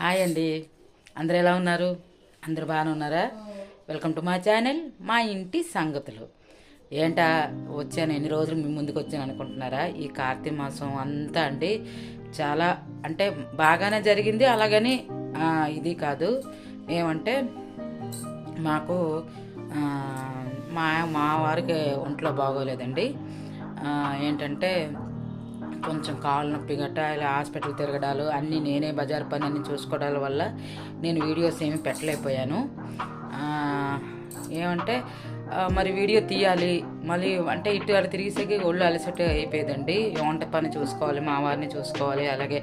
Hi అండి. అందరు ఎలా ఉన్నారు? అందరు బాగానే ఉన్నారా? వెల్కమ్ టు మా ఛానల్ మా ఇంటి సంగతులు. ఏంటా వచ్చాను. ఎన్ని రోజులు మీ ముందుకు వచ్చాను అనుకుంటున్నారా? ఈ కార్తీక మాసం అంతా అండి చాలా అంటే బాగానే జరిగింది. అలాగని ఇది కాదు. ఏమంటే మాకు మా మా వారికి ఒంట్లో బాగోలేదండి. ఏంటంటే కొంచెం కాళ్ళ నొప్పి గట్ట ఇలా హాస్పిటల్ తిరగడాలు అన్నీ నేనే బజార్ పని అన్ని చూసుకోవడాల వల్ల నేను వీడియోస్ ఏమీ పెట్టలేకపోయాను. ఏమంటే మరి వీడియో తీయాలి. మళ్ళీ అంటే ఇటు అటు తిరిగేసరికి ఒళ్ళు అలసట అయిపోయేదండి. వంట పని చూసుకోవాలి మా వారిని చూసుకోవాలి అలాగే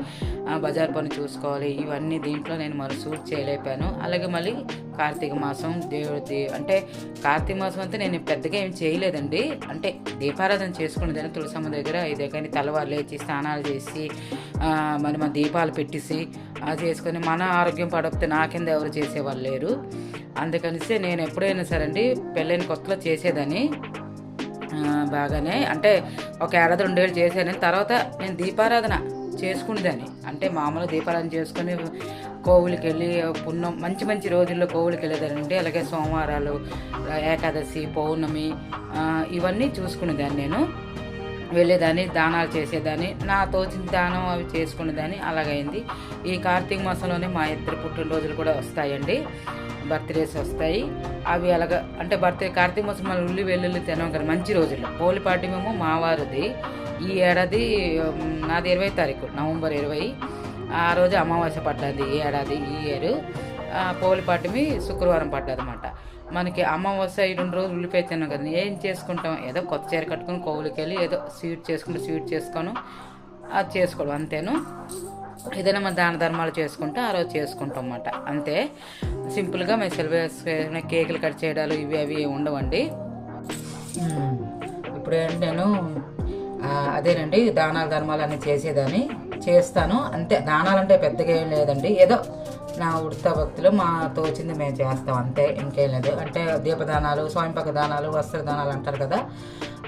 బజార్ పని చూసుకోవాలి. ఇవన్నీ దీంట్లో నేను మరి సూట్ చేయలేకపోయాను. అలాగే మళ్ళీ కార్తీక మాసం దేవుడి అంటే కార్తీక మాసం అంతా నేను పెద్దగా ఏం చేయలేదండి. అంటే దీపారాధన చేసుకునేదని తులసమ్మ దగ్గర ఇదే కానీ తలవారు లేచి స్నానాలు చేసి మరి మా దీపాలు పెట్టేసి చేసుకొని మన ఆరోగ్యం పడకపోతే నా కింద ఎవరు చేసేవాళ్ళు లేరు. అందుకనిస్తే నేను ఎప్పుడైనా సరే అండి పెళ్ళైన కొత్తలో చేసేదని బాగానే. అంటే ఒక ఏడాది రెండేళ్ళు చేశాను. తర్వాత నేను దీపారాధన చేసుకునేదాన్ని. అంటే మామూలు దీపారాధన చేసుకుని కోవులకి వెళ్ళి పుణ్యం మంచి మంచి రోజుల్లో కోవులకి వెళ్ళేదానండి అలాగే సోమవారాలు ఏకాదశి పౌర్ణమి ఇవన్నీ చూసుకునేదాన్ని నేను. వెళ్ళేదాన్ని దానాలు చేసేదాన్ని నా తోచిన దానం అవి చేసుకునేదాన్ని అలాగైంది. ఈ కార్తీక మాసంలోనే మా ఇద్దరు పుట్టినరోజులు కూడా వస్తాయండి. బర్త్డేస్ వస్తాయి. అవి అలాగ అంటే బర్త్డే కార్తీక మాసం మన ఉల్లి వెల్లుల్లి తినం కదా మంచి రోజులు. పోలిపాటి మేము మావారిది ఈ ఏడాది నాది ఇరవై తారీఖు నవంబర్ ఇరవై. ఆ రోజు అమావాస్య పడ్డది ఈ ఏడాది ఈ ఇయర్. పోలిపాటిమి శుక్రవారం పడ్డది అనమాట మనకి అమావాస్య ఈ రెండు రోజులు ఉల్లిపాయ తిన్నాం కదా ఏం చేసుకుంటాం? ఏదో కొత్త చీర కట్టుకొని కోవులకి వెళ్ళి ఏదో స్వీట్ చేసుకుంటే స్వీట్ చేసుకోను అది చేసుకోవడం అంతేను. ఏదైనా మన దాన ధర్మాలు చేసుకుంటే ఆ రోజు చేసుకుంటాం అన్నమాట. అంతే. సింపుల్గా మేము సెలబ్రేస్ కేకులు కట్ చేయడాలు ఇవి అవి ఉండవండి. ఇప్పుడు నేను అదేనండి దానాలు ధర్మాలు అన్నీ చేసేదాన్ని. చేస్తాను. అంతే. దానాలంటే పెద్దగా ఏం లేదండి. ఏదో నా ఉడత భక్తులు మా తోచింది మేము చేస్తాం అంతే ఇంకేం లేదు. అంటే దీపదానాలు స్వయంపక దానాలు వస్త్ర దానాలు అంటారు కదా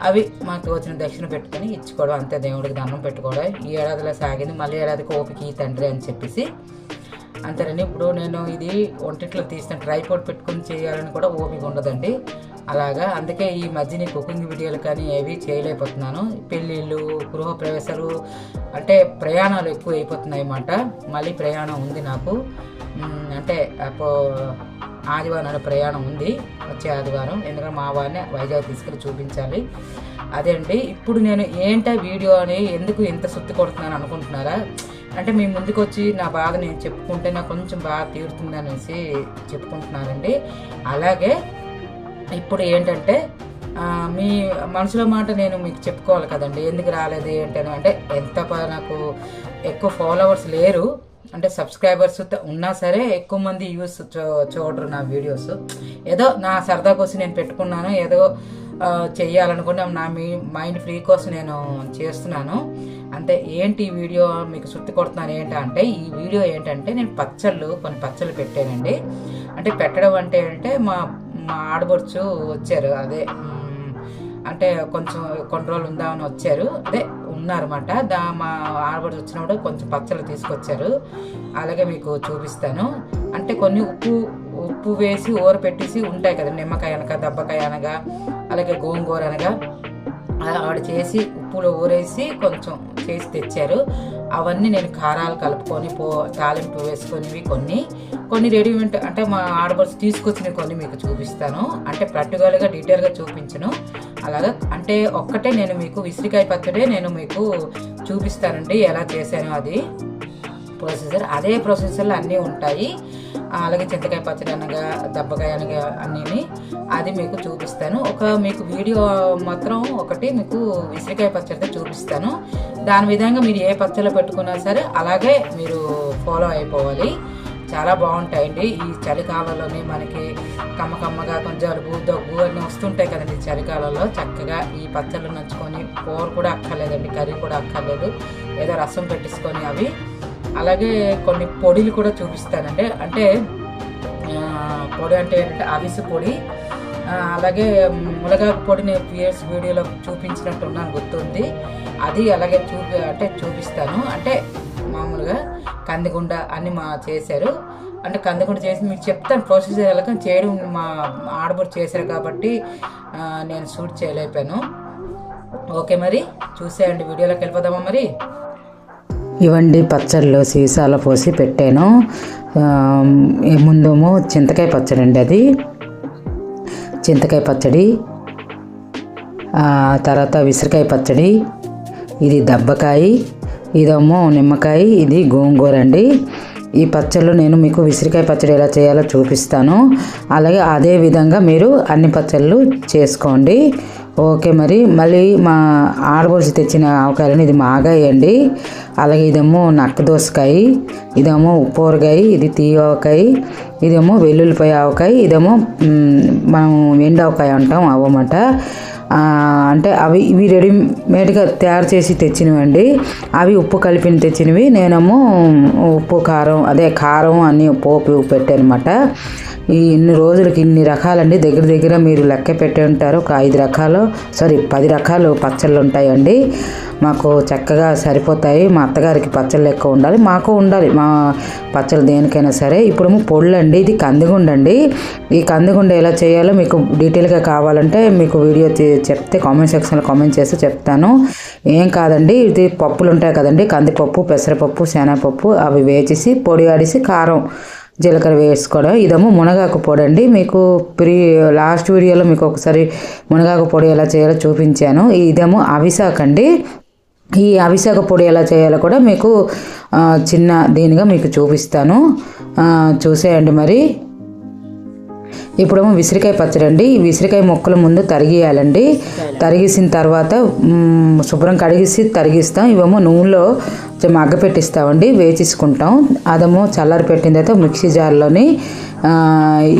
అవి మాకు తోచిన దక్షిణ పెట్టుకొని ఇచ్చుకోవడం అంతే దేవుడికి దండం పెట్టుకోవడం. ఈ ఏడాదిలో సాగింది మళ్ళీ ఏడాదికి ఓపిక ఈ తండ్రి అని చెప్పేసి. అంతేనండి ఇప్పుడు నేను ఇది ఒంటిట్లో తీసిన ట్రైపోర్ట్ పెట్టుకుని చేయాలని కూడా ఓపిక ఉండదండి. అలాగా. అందుకే ఈ మధ్యన కుకింగ్ వీడియోలు కానీ ఏవి చేయలేకపోతున్నాను. పెళ్ళిళ్ళు గృహప్రవేశాలు అంటే ప్రయాణాలు ఎక్కువ అయిపోతున్నాయి అన్నమాట మళ్ళీ ప్రయాణం ఉంది నాకు. అంటే అపో ఆదివారం నాడు ప్రయాణం ఉంది. వచ్చే ఆదివారం. ఎందుకంటే మా వారిని వైజాగ్ తీసుకెళ్ళి చూపించాలి. అదే అండి ఇప్పుడు నేను ఏంటా వీడియో అని ఎందుకు ఇంత సుత్తి కొడుతున్నాను అనుకుంటున్నారా? అంటే మీ ముందుకు వచ్చి నా బాధ నేను చెప్పుకుంటే నాకు కొంచెం బాగా తీరుతుంది అనేసి చెప్పుకుంటున్నానండి అలాగే ఇప్పుడు ఏంటంటే మీ మనసులో మాట నేను మీకు చెప్పుకోవాలి కదండి. ఎందుకు రాలేదు ఏంటని. అంటే ఎంత నాకు ఎక్కువ ఫాలోవర్స్ లేరు. అంటే సబ్స్క్రైబర్స్ ఉన్నా సరే ఎక్కువ మంది యూస్ చూ- చూడరు నా వీడియోస్ ఏదో నా సరదా కోసం నేను పెట్టుకున్నాను. ఏదో ఆ, నా మీ మైండ్ ఫ్రీ కోసం నేను చేస్తున్నాను. అంటే ఏంటి ఈ వీడియో మీకు సుత్తి కొడుతున్నాను ఏంటి అంటే ఈ వీడియో ఏంటంటే నేను పచ్చళ్ళు కొన్ని పచ్చళ్ళు పెట్టానండి. అంటే పెట్టడం అంటే అంటే మా మా ఆడబడుచు వచ్చారు అదే అంటే కొంచెం కొన్ని రోజులు ఉందామని వచ్చారు అదే ఉన్నారన్నమాట. దా మా ఆడబడుచు వచ్చినప్పుడు కొంచెం పచ్చళ్ళు తీసుకొచ్చారు అలాగే మీకు చూపిస్తాను. అంటే కొన్ని ఉప్పు ఉప్పు వేసి ఊర పెట్టేసి ఉంటాయి కదా నిమ్మకాయ అనగా దబ్బకాయ అనగా అలాగే గోంగూర అనగా ఆవిడ చేసి ఉప్పులో ఊరేసి కొంచెం చేసి తెచ్చారు. అవన్నీ నేను కారాలు కలుపుకొని పో తాలింపు వేసుకొనివి కొన్ని. కొన్ని రెడీమేడ్ అంటే మా ఆడబర్స్ తీసుకొచ్చినవి కొన్ని మీకు చూపిస్తాను. అంటే పర్టికులర్గా డీటెయిల్గా చూపించను. అలాగా అంటే ఒక్కటే నేను మీకు విసిరికాయ పచ్చడే నేను మీకు చూపిస్తానండి ఎలా చేశాను అది. ప్రొసీజర్ అదే ప్రొసీజర్లో అన్నీ ఉంటాయి. అలాగే చింతకాయ పచ్చడి అనగా దెబ్బకాయ అనగా అన్నీ అది మీకు చూపిస్తాను. ఒక మీకు వీడియో మాత్రం ఒకటి మీకు విసిరికాయ పచ్చడితో చూపిస్తాను. దాని విధంగా మీరు ఏ పచ్చళ్ళు పెట్టుకున్నా సరే అలాగే మీరు ఫాలో అయిపోవాలి. చాలా బాగుంటాయండి. ఈ చలికాలంలోనే మనకి కమ్మకమ్మగా కొంచెం జలుబు దగ్గు అన్నీ వస్తుంటాయి కదండి చలికాలంలో. చక్కగా ఈ పచ్చళ్ళు నంచుకొని కూర కూడా అక్కర్లేదండి కర్రీ కూడా అక్కర్లేదు. ఏదో రసం పెట్టేసుకొని అవి. అలాగే కొన్ని పొడిలు కూడా చూపిస్తానండి. అంటే పొడి అంటే ఏంటంటే అవిసె పొడి అలాగే మునగాకు పొడిని నేను వీడియోలో వీడియోలో చూపించినట్టున్నాను గుర్తుంది. అది అలాగే చూపి అంటే చూపిస్తాను. అంటే మామూలుగా కందిగుండ అన్ని మా చేశారు. అంటే కందిగుండ చేసి మీకు చెప్తాను ప్రొసీజర్ ఎలా చేయడం మా ఆడబడి చేశారు కాబట్టి నేను షూట్ చేయలేకపోయాను. ఓకే మరి చూసేయండి వీడియోలోకి వెళ్ళిపోదామా మరి? ఇవండి పచ్చళ్ళు సీసాలో పోసి పెట్టాను. ముందేమో చింతకాయ పచ్చడి అండి అది. చింతకాయ పచ్చడి తర్వాత విసరకాయ పచ్చడి ఇది దబ్బకాయ ఇదేమో నిమ్మకాయ ఇది గోంగూర అండి. ఈ పచ్చళ్ళు నేను మీకు విసిరికాయ పచ్చడి ఎలా చేయాలో చూపిస్తాను. అలాగే అదే విధంగా మీరు అన్ని పచ్చళ్ళు చేసుకోండి. ఓకే మరి మళ్ళీ మా ఆడబోసి తెచ్చిన ఆవకాయలని ఇది మాగాయ అండి అలాగే ఇదేమో నక్క దోసకాయ ఇదేమో ఉప్పూరకాయ ఇది తీయవకాయ ఇదేమో వెల్లుల్లిపాయ ఆవకాయ ఇదేమో మనం ఎండావకాయ అంటాం అవమాట అంటే అవి ఇవి రెడీమేడ్గా తయారు చేసి తెచ్చినవండి. అవి ఉప్పు కలిపిన తెచ్చినవి నేనేమో ఉప్పు కారం అదే కారం అన్నీ పోపు పెట్టానమాట. ఈ ఇన్ని రోజులకి ఇన్ని రకాలండి. దగ్గర దగ్గర మీరు లెక్క పెట్టి ఉంటారు. ఒక ఐదు రకాలు సారీ పది రకాలు పచ్చళ్ళు ఉంటాయండి. మాకు చక్కగా సరిపోతాయి. మా అత్తగారికి పచ్చళ్ళు ఎక్కువ ఉండాలి. మాకు ఉండాలి. మా పచ్చళ్ళు దేనికైనా సరే. ఇప్పుడు పొళ్ళు అండి ఇది కందిగుండండి. ఈ కందిగుండ ఎలా చేయాలో మీకు డీటెయిల్గా కావాలంటే మీకు వీడియో తీ- చెప్తే కామెంట్ సెక్షన్లో కామెంట్ చేస్తే చెప్తాను. ఏం కాదండి. ఇది పప్పులు ఉంటాయి కదండి. కందిపప్పు పెసరపప్పు శనగపప్పు అవి వేచేసి పొడి ఆడిసి కారం జీలకర్ర వేసుకోవడం. ఇదేమో మునగాకు పొడి అండి మీకు ప్రీ లాస్ట్ వీడియోలో మీకు ఒకసారి మునగాకు పొడి ఎలా చేయాలో చూపించాను. ఇదేమో అవిశాఖ అండి. ఈ అవిశాఖ పొడి ఎలా చేయాలో కూడా మీకు చిన్న దీనిగా మీకు చూపిస్తాను. చూసేయండి మరి. ఇప్పుడేమో విసిరికాయ పచ్చడి అండి. ఈ విసిరికాయ ముక్కలు ముందు తరిగియాలండి. తరిగేసిన తర్వాత శుభ్రం కడిగేసి తరిగిస్తాం. ఇవేమో నూనెలో మగ్గ పెట్టిస్తామండి వేచిసుకుంటాం అదేమో చల్లారి పెట్టిన తర్వాత మిక్సీ జార్లోని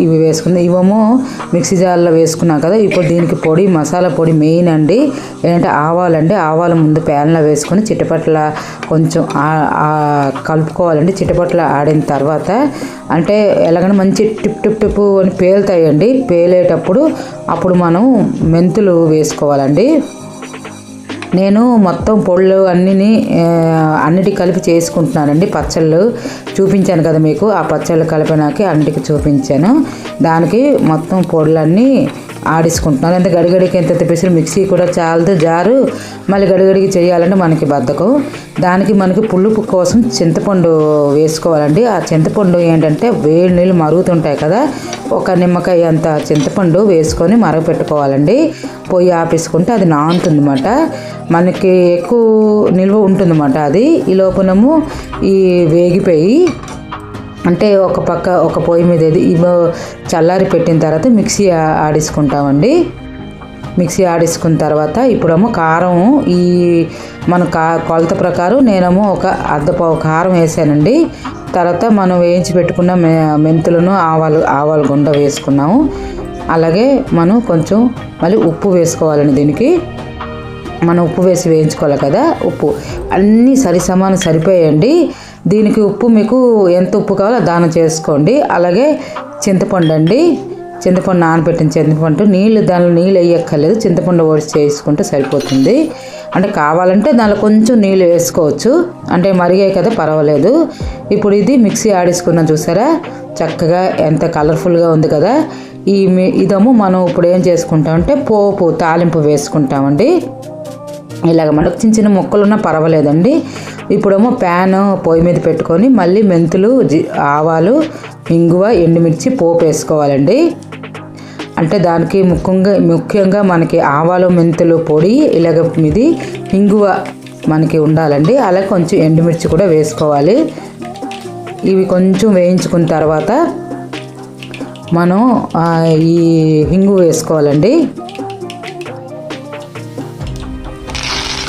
ఇవి వేసుకుని ఇవేమో మిక్సీ జార్లో వేసుకున్నాం కదా ఇప్పుడు దీనికి పొడి మసాలా పొడి మెయిన్ అండి. ఏంటంటే ఆవాలండి ఆవాలు ముందు ప్యాన్లో వేసుకొని చిట్టపట్ల కొంచెం కలుపుకోవాలండి. చిట్టపట్ల ఆడిన తర్వాత అంటే ఎలాగైనా మంచి టిప్ టిప్ టిప్ అని పేలుతాయండి. పేలేటప్పుడు అప్పుడు మనం మెంతులు వేసుకోవాలండి. నేను మొత్తం పొళ్ళు అన్నిని అన్నిటి కలిపి చేసుకుంటున్నానండి. పచ్చళ్ళు చూపించాను కదా మీకు. ఆ పచ్చళ్ళు కలిపినాకి అన్నిటికి చూపించాను. దానికి మొత్తం పొళ్ళన్నీ ఆడేసుకుంటున్నాను ఎంత గడిగడికి ఎంత తెప్పేసి మిక్సీ కూడా చాలదు జారు. మళ్ళీ గడిగడికి చేయాలంటే మనకి బద్దకం. దానికి మనకి పులుపు కోసం చింతపండు వేసుకోవాలండి. ఆ చింతపండు ఏంటంటే వేడి నీళ్ళు మరుగుతుంటాయి కదా ఒక నిమ్మకాయ అంత చింతపండు వేసుకొని మరగపెట్టుకోవాలండి. పొయ్యి ఆపేసుకుంటే అది నానుతుందన్నమాట. మనకి ఎక్కువ నిల్వ ఉంటుందన్నమాట అది. ఈ లోపలము ఈ వేగిపోయి అంటే ఒక పక్క ఒక పొయ్యి మీద చల్లారి పెట్టిన తర్వాత మిక్సీ ఆడేసుకుంటామండి. మిక్సీ ఆడేసుకున్న తర్వాత ఇప్పుడేమో కారం ఈ మన కా కొలత ప్రకారం నేనేమో ఒక అర్ధపావు కారం వేసానండి. తర్వాత మనం వేయించి పెట్టుకున్న మె మెంతులను ఆవాలు ఆవాలు గుండ వేసుకున్నాము. అలాగే మనం కొంచెం మళ్ళీ ఉప్పు వేసుకోవాలండి దీనికి. మనం ఉప్పు వేసి వేయించుకోవాలి కదా ఉప్పు. అన్నీ సరి సమానం సరిపోయండి దీనికి ఉప్పు మీకు ఎంత ఉప్పు కావాలో దానం చేసుకోండి. అలాగే చింతపండు అండి. చింతపండు నానబెట్టిన చింతపండు నీళ్ళు దానిలో నీళ్ళు వేయక్కర్లేదు. చింతపండు ఓడిసి చేసుకుంటే సరిపోతుంది. అంటే కావాలంటే దానిలో కొంచెం నీళ్ళు వేసుకోవచ్చు. అంటే మరిగాయి కదా పర్వాలేదు. ఇప్పుడు ఇది మిక్సీ ఆడేసుకున్నాం చూసారా? చక్కగా ఎంత కలర్ఫుల్గా ఉంది కదా. ఈ ఇదము మనం ఇప్పుడు ఏం చేసుకుంటామంటే పోపు తాలింపు వేసుకుంటామండి. ఇలాగ మనకు చిన్న చిన్న ముక్కలు ఉన్నా పర్వాలేదండి. ఇప్పుడేమో ప్యాన్ పొయ్యి మీద పెట్టుకొని మళ్ళీ మెంతులు జి ఆవాలు ఇంగువ ఎండుమిర్చి పోపు వేసుకోవాలండి. అంటే దానికి ముఖ్యంగా ముఖ్యంగా మనకి ఆవాలు మెంతులు పొడి ఇలాగ ఇది ఇంగువ మనకి ఉండాలండి. అలా కొంచెం ఎండుమిర్చి కూడా వేసుకోవాలి. ఇవి కొంచెం వేయించుకున్న తర్వాత మనం ఈ హింగు వేసుకోవాలండి.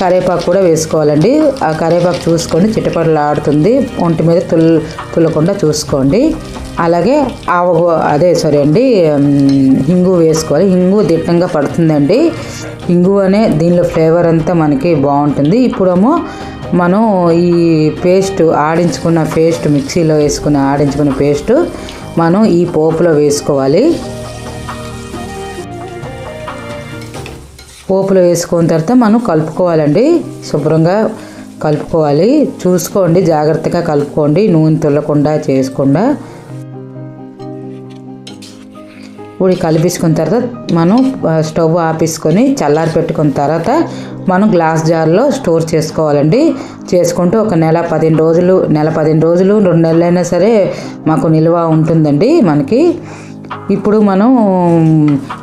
కరివేపాకు కూడా వేసుకోవాలండి. ఆ కరివేపాకు చూసుకోండి చిటపటలు ఆడుతుంది ఒంటి మీద తుల్ తుల్లకుండా చూసుకోండి. అలాగే ఆవ అదే సారీ అండి హింగు వేసుకోవాలి. హింగు దిట్టంగా పడుతుందండి. హింగు అనే దీనిలో ఫ్లేవర్ అంతా మనకి బాగుంటుంది. ఇప్పుడేమో మనం ఈ పేస్ట్ ఆడించుకున్న పేస్ట్ మిక్సీలో వేసుకున్న ఆడించుకున్న పేస్ట్ మనం ఈ పోపులో వేసుకోవాలి. పోపులో వేసుకున్న తర్వాత మనం కలుపుకోవాలండి. శుభ్రంగా కలుపుకోవాలి. చూసుకోండి జాగ్రత్తగా కలుపుకోండి. నూనె తుల్లకుండా చేసుకుండా. ఉడి కలిపించుకున్న తర్వాత మనం స్టవ్ ఆపేసుకొని చల్లారి పెట్టుకున్న తర్వాత మనం గ్లాస్ జార్లో స్టోర్ చేసుకోవాలండి. చేసుకుంటూ ఒక నెల పదిహేను రోజులు నెల పదిహేను రోజులు రెండు నెలలైనా సరే మాకు నిల్వ ఉంటుందండి మనకి. ఇప్పుడు మనం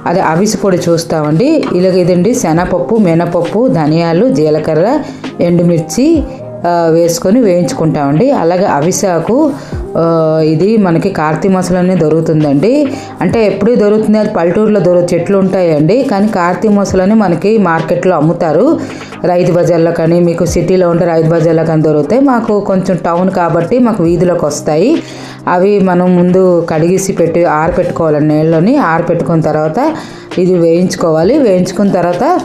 అదే అవిసి పొడి చూస్తామండి. ఇలాగ ఇదండి శనగపప్పు మినపప్పు ధనియాలు జీలకర్ర ఎండుమిర్చి వేసుకొని వేయించుకుంటామండి. అలాగే అవిసాకు ఇది మనకి కార్తీక మాసంలోనే దొరుకుతుందండి. అంటే ఎప్పుడు దొరుకుతుంది? అది పల్లెటూరులో దొరుకు చెట్లు ఉంటాయండి. కానీ కార్తీక మాసంలోనే మనకి మార్కెట్లో అమ్ముతారు. రైతు బజార్లో కానీ మీకు సిటీలో ఉంటే రైతు బజార్లో కానీ దొరుకుతాయి మాకు కొంచెం టౌన్ కాబట్టి మాకు వీధిలోకి వస్తాయి. అవి మనం ముందు కడిగేసి పెట్టి ఆరపెట్టుకోవాలి నీళ్ళని. ఆరపెట్టుకున్న తర్వాత ఇది వేయించుకోవాలి. వేయించుకున్న తర్వాత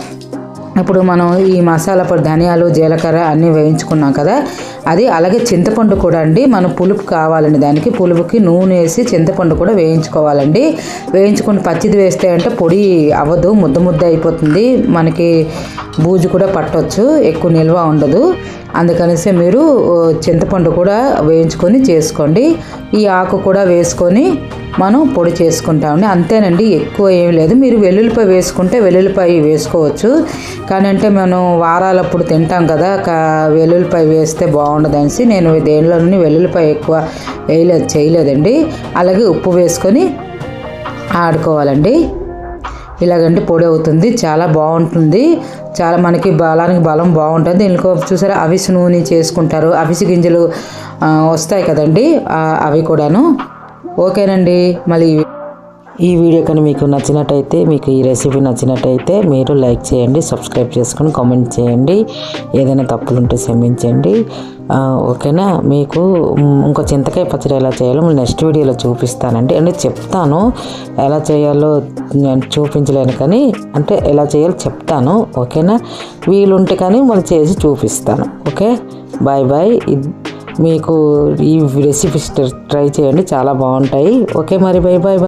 ఇప్పుడు మనం ఈ మసాలా పొడి ధనియాలు జీలకర్ర అన్నీ వేయించుకున్నాం కదా అది అలాగే చింతపండు కూడా అండి. మనం పులుపు కావాలండి దానికి పులుపుకి నూనె వేసి చింతపండు కూడా వేయించుకోవాలండి. వేయించుకుని పచ్చిది వేస్తే అంటే పొడి అవ్వదు ముద్ద ముద్ద అయిపోతుంది. మనకి బూజు కూడా పట్టవచ్చు ఎక్కువ నిల్వ ఉండదు. అందుకనేసి మీరు చింతపండు కూడా వేయించుకొని చేసుకోండి. ఈ ఆకు కూడా వేసుకొని మనం పొడి చేసుకుంటామండి. అంతేనండి ఎక్కువ ఏం లేదు. మీరు వెల్లుల్లిపాయ వేసుకుంటే వెల్లుల్లిపాయ వేసుకోవచ్చు. కానీ అంటే మనం వారాలప్పుడు తింటాం కదా కా వెల్లుల్లిపాయ వేస్తే బాగుండదు అనేసి నేను దేనిలోని వెల్లుల్లిపాయ ఎక్కువ వేయలేదు చేయలేదండి. అలాగే ఉప్పు వేసుకొని ఆడుకోవాలండి. ఇలాగంటే పొడి అవుతుంది. చాలా బాగుంటుంది. చాలా మనకి బలానికి బలం బాగుంటుంది. ఇంకో చూసారా అవిసి నూనె చేసుకుంటారు. అవిసి గింజలు వస్తాయి కదండి. అవి కూడాను. ఓకేనండి. మళ్ళీ ఈ వీడియో కానీ మీకు నచ్చినట్టయితే మీకు ఈ రెసిపీ నచ్చినట్టయితే మీరు లైక్ చేయండి సబ్స్క్రైబ్ చేసుకొని కామెంట్ చేయండి. ఏదైనా తప్పులు ఉంటే క్షమించండి ఓకేనా? మీకు ఇంకో చింతకాయ పచ్చడి ఎలా చేయాలో నెక్స్ట్ వీడియోలో చూపిస్తానండి. అంటే చెప్తాను ఎలా చేయాలో నేను చూపించలేను కానీ అంటే ఎలా చేయాలో చెప్తాను. ఓకేనా? వీలుంటే కానీ మళ్ళీ చేసి చూపిస్తాను. ఓకే? బాయ్ బాయ్ మీకు ఈ రెసిపీస్ ట్రై చేయండి చాలా బాగుంటాయి. ఓకే మరి బాయ్ బాయ్